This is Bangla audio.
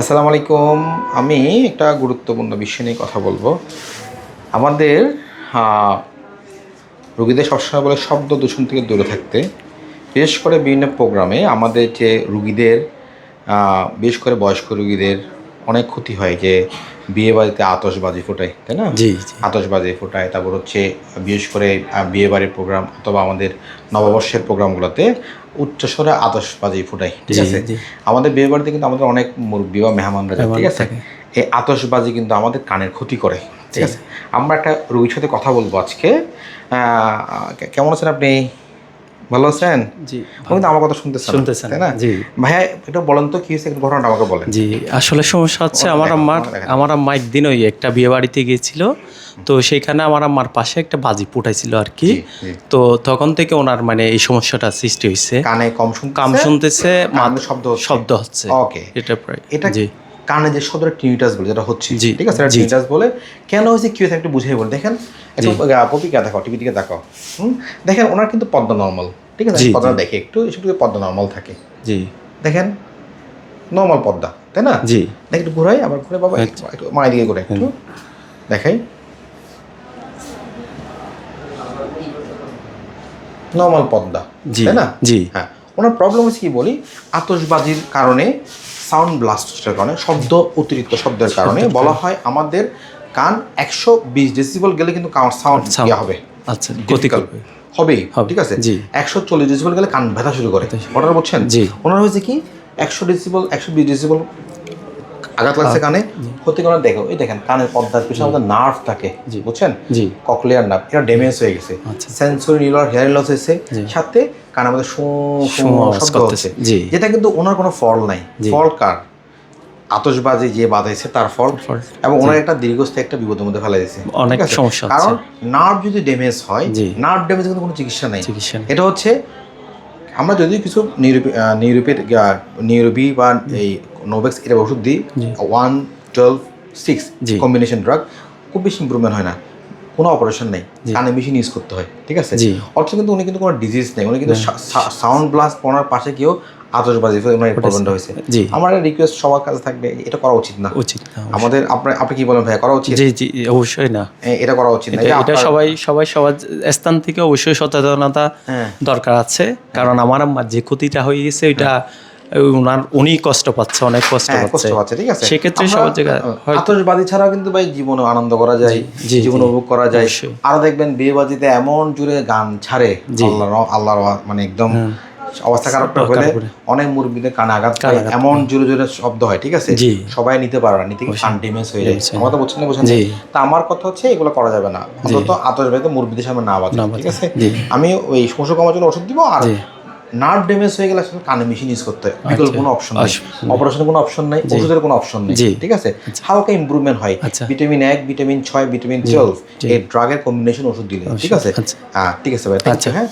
আসসালামু আলাইকুম। আমি একটা গুরুত্বপূর্ণ বিষয় নিয়ে কথা বলব। আমাদের রুগীদের সবসময় বলে শব্দ দূষণ থেকে দূরে থাকতে। বিশেষ করে বিভিন্ন প্রোগ্রামে আমাদের যে রুগীদের বিশেষ করে বয়স্ক রুগীদের অনেক ক্ষতি হয় যে বিয়ে বাড়িতে আতশবাজি ফোটায় তাই না? জি জি। আতশবাজি ফোটায়। তারপর হচ্ছে বিশেষ করে বিয়ে বাড়ির প্রোগ্রাম অথবা আমাদের নববর্ষের প্রোগ্রামগুলোতে উচ্চস্বরে আতশবাজি ফোটায় ঠিক আছে? আমাদের বিয়ে বাড়িতে কিন্তু আমাদের অনেক মুরব্বী বা মেহমানরা ঠিক আছে? এই আতশবাজি কিন্তু আমাদের কানের ক্ষতি করে ঠিক আছে? আমরা একটা রোগীর সাথে কথা বলব আজকে। কেমন আছেন আপনি? ভালো আছেন? জি কিন্তু আমার কথা শুনতেছেন শুনতেছেন, তাই না? জি। ভাইয়া এটা বলেন তো কি হয়েছে? ঘটনাটা আমাকে বলেন। জি আসলে সমস্যা হচ্ছে আমার আম্মার আমার আম্মা একদিন ওই একটা বিয়ে বাড়িতে গিয়েছিল। তো সেইখানে আমার আম্মার পাশে একটা বাজি ফুটাইছিল আর কি। তো তখন থেকে ওনার মানে এই সমস্যাটা সৃষ্টি হয়েছে কানে কম শুনতে কাম শুনতেছে কানে মা- শব্দ শব্দ হচ্ছে। ওকে। এটা প্রায় এটা জি। কানে যে শব্দটা টিনিটাস বলে যেটা হচ্ছে। জি, ঠিক আছে? জি। টিনিটাস বলে। কেন হয়েছে? কি হয়েছে? একটু বুঝিয়ে বলে দেখেন একটু পপিকা দেখাও টিভি দিকে দেখাও হুম? দেখেন ওনার কিন্তু পদ্মা নর্মাল। ঠিক আছে? পদ্মা। দেখে একটু একটু পদ্মা নর্মাল থাকে। জি। দেখেন নর্মাল পদ্মা তাই না? জি। দেখ একটু ঘুরাই আবার ঘুরে বাবা একটু মায়ের দিকে ঘুরে একটু। দেখাই। নর্মাল পদ্মা জি তাই না? জি। হ্যাঁ ওনার প্রবলেম হচ্ছে কি বলি? আতশবাজির কারণে সাউন্ড ব্লাস্টের কারণে শব্দ অতিরিক্ত শব্দের কারণে বলা হয় আমাদের কান একশো বিশ ডেসিবল গেলে কিন্তু সাউন্ড ইয়ে হবে। আচ্ছা করবে। হবেই হবে, ঠিক আছে? জি। একশো চল্লিশ ডেসিবল গেলে কান ব্যথা শুরু করে। ওনারা বলছেন জি। ওনার হয়েছে কি একশো ডেসিবল একশো বিশ ডেসিবল আঘাত লাগছে কানে। ক্ষতি করে দেখো এই দেখেন কানের পর্দার পিছনে আমাদের নার্ভ থাকে। বুঝছেন? ককলিয়ার নার্ভ এটা ড্যামেজ হয়ে গেছে। সেন্সরি নিউরাল হেয়ার লস হয়েছে। সাথে কানে আমাদের শব্দ হচ্ছে। যেটা কিন্তু ওনার কোনো ফল নাই। ফল কার? আতশবাজি যে বাজাইছে তার ফল। এবং ওনার একটা দীর্ঘস্থায়ী একটা বিপদের মধ্যে ফেলে দিয়েছে। অনেক সমস্যা কারণ নার্ভ যদি ড্যামেজ হয়। নার্ভ ড্যামেজ কিন্তু কোনো চিকিৎসা নেই। এটা হচ্ছে আমরা যদি কিছু নিউরোপি নিউরোপের নিউরোপি বা এই নোভেক্স এর ওষুধ দিই one twelve six. Combination drug খুব বেশি ইম্প্রুভমেন্ট হয় না। কোনো অপারেশন নেই। কানে মেশিন ইউজ করতে হয়। ঠিক আছে? জি। অর্থ কিন্তু উনি কিন্তু কোনো ডিজিজ নেই। উনি কিন্তু সাউন্ড ব্লাস্ট পড়ার পাশে কেউ আতশবাজি ওনার প্রবলেমটা হয়েছে। জি। আমার রিকোয়েস্ট সবার কাছে থাকবে এটা করা উচিত না। উচিত আমাদের আপনি আপনি কি বলেন ভাইয়া করা উচিত? জি জি অবশ্যই না। এটা করা উচিত না। এটা আপনার- সবাই সবাই সবার স্থান থেকে অবশ্যই সচেতনতা হ্যাঁ। দরকার আছে। কারণ আমার আম্মার যে ক্ষতিটা হয়ে গেছে ওইটা ওনার উনি কষ্ট পাচ্ছে অনেক কষ্ট হ্যাঁ, পাচ্ছে। কষ্ট ঠিক আছে। সেক্ষেত্রে সবার জায়গায় আতশবাজি ছাড়াও কিন্তু ভাই জীবনে আনন্দ করা যায় জীবন উপভোগ করা যায়। আরও দেখবেন বিয়ে বাজিতে এমন জুড়ে গান ছাড়ে জি। আল্লাহর আল্লাহর মানে একদম অবস্থা খারাপ হলে অনেক মুরব্বীদের কানে আঘাত পায়। এমন জোরে জোরে শব্দ হয় ঠিক আছে? সবাই নিতে পারে না নিতে গিয়ে কান ড্যামেজ হয়ে যায়। আমার তো বুঝছেন না বুঝছেন? তা আমার কথা হচ্ছে এগুলো করা যাবে না। অন্তত আতশবাজিতে মুরব্বীদের সামনে না বাজে ঠিক আছে? আমি ওই সমস্যা কমার জন্য ওষুধ দিব আর নার্ভ ড্যামেজ হয়ে গেলে আসলে কানে মেশিন ইউজ করতে হয়। বিকল্প কোনো অপশন নেই। অপারেশনের কোনো অপশন নেই ওষুধের কোনো অপশন নেই ঠিক আছে? হালকা ইমপ্রুভমেন্ট হয়। আচ্ছা। ভিটামিন এক ভিটামিন ছয় ভিটামিন টুয়েলভ এই ড্রাগের কম্বিনেশন ওষুধ দিলে ঠিক আছে? আচ্ছা। হ্যাঁ ঠিক আছে ভাই। আচ্ছা। হ্যাঁ?